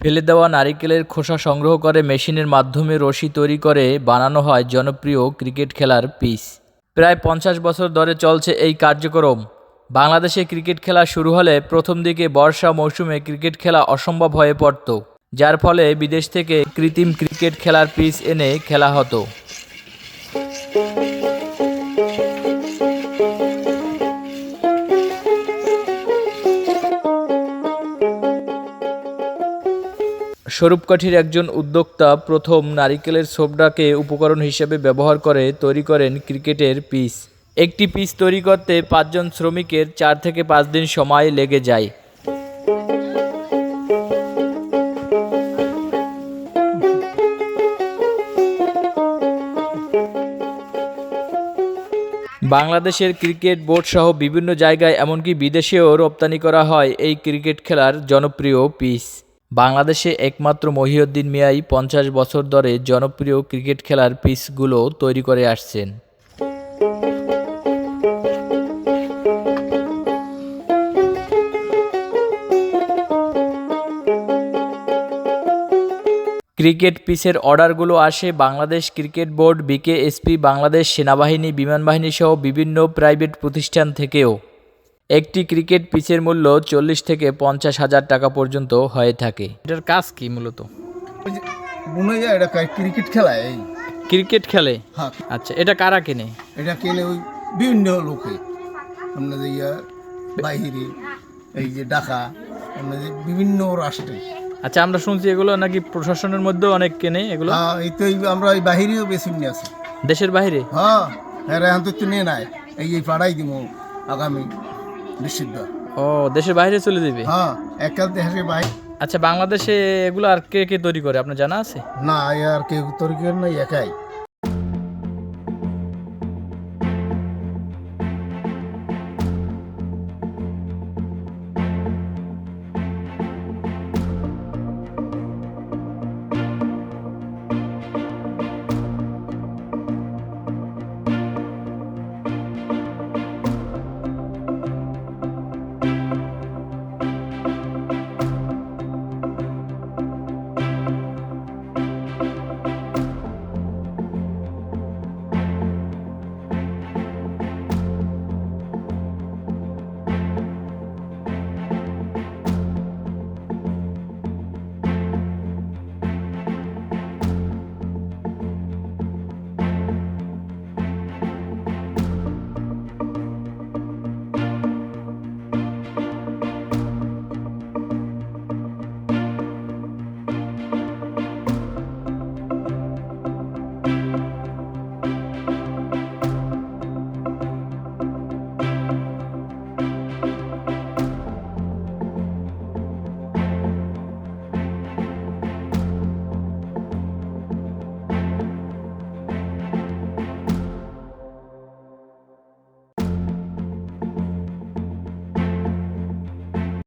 ফেলে দেওয়া নারিকেলের খোসা সংগ্রহ করে মেশিনের মাধ্যমে রশি তৈরি করে বানানো হয় জনপ্রিয় ক্রিকেট খেলার পিস প্রায় পঞ্চাশ বছর ধরে চলছে এই কার্যক্রম। বাংলাদেশে ক্রিকেট খেলা শুরু হলে প্রথম দিকে বর্ষা মৌসুমে ক্রিকেট খেলা অসম্ভব হয়ে পড়ত, যার ফলে বিদেশ থেকে কৃত্রিম ক্রিকেট খেলার পিচ এনে খেলা হতো। স্বরূপকাঠির একজন উদ্যোক্তা প্রথম নারিকেলের ছোবড়াকে উপকরণ হিসেবে ব্যবহার করে তৈরি করেন ক্রিকেটের পিচ। একটি পিচ তৈরি করতে পাঁচজন শ্রমিকের চার থেকে পাঁচ দিন সময় লেগে যায়। বাংলাদেশের ক্রিকেট বোর্ড সহ বিভিন্ন জায়গায়, এমনকি বিদেশেও রপ্তানি করা হয় এই ক্রিকেট খেলার জনপ্রিয় পিচ। বাংলাদেশে একমাত্র মহিউদ্দিন মিয়াই পঞ্চাশ বছর ধরে জনপ্রিয় ক্রিকেট খেলার পিচগুলো তৈরি করে আসছেন। ক্রিকেট পিচের অর্ডারগুলো আসে Bangladesh cricket board, BKSP, Bangladesh সেনাবাহিনী বিমান বাহিনী সহ বিভিন্ন প্রাইভেট প্রতিষ্ঠান থেকেও। একটি ক্রিকেট পিচের মূল্য চল্লিশ থেকে পঞ্চাশ হাজার টাকা পর্যন্ত হয়ে থাকে। এটার কাজ কি মূলত? ওই যে এটা ক্রিকেট খেলা এই। ক্রিকেট খেলে? হ্যাঁ। আচ্ছা এটা কারা কেনে? এটা কেনে ওই বিভিন্ন লোকে। আপনাদের ইয়া বাহিরে এই যে ঢাকা আপনাদের বিভিন্ন রাষ্ট্রে। আচ্ছা আমরা শুনছি এগুলো নাকি প্রশাসনের মধ্যেও অনেক কেনে এগুলো? হ্যাঁ এই তো এই- আমরা এই বাহিরেও বেশি নিয়ে আসি দেশের বাইরে হ্যাঁ হ্যাঁ এখন তো নিয়ে। নাই এই এই পাড়াই দিব আগামী নিষিদ্ধ। ও দেশের বাইরে চলে যাবে? হ্যাঁ একাল দেশের বাইরে আচ্ছা বাংলাদেশে এগুলো আর কে কে তৈরি করে? আপনার জানা আছে? না আর কেউ করে না একাই।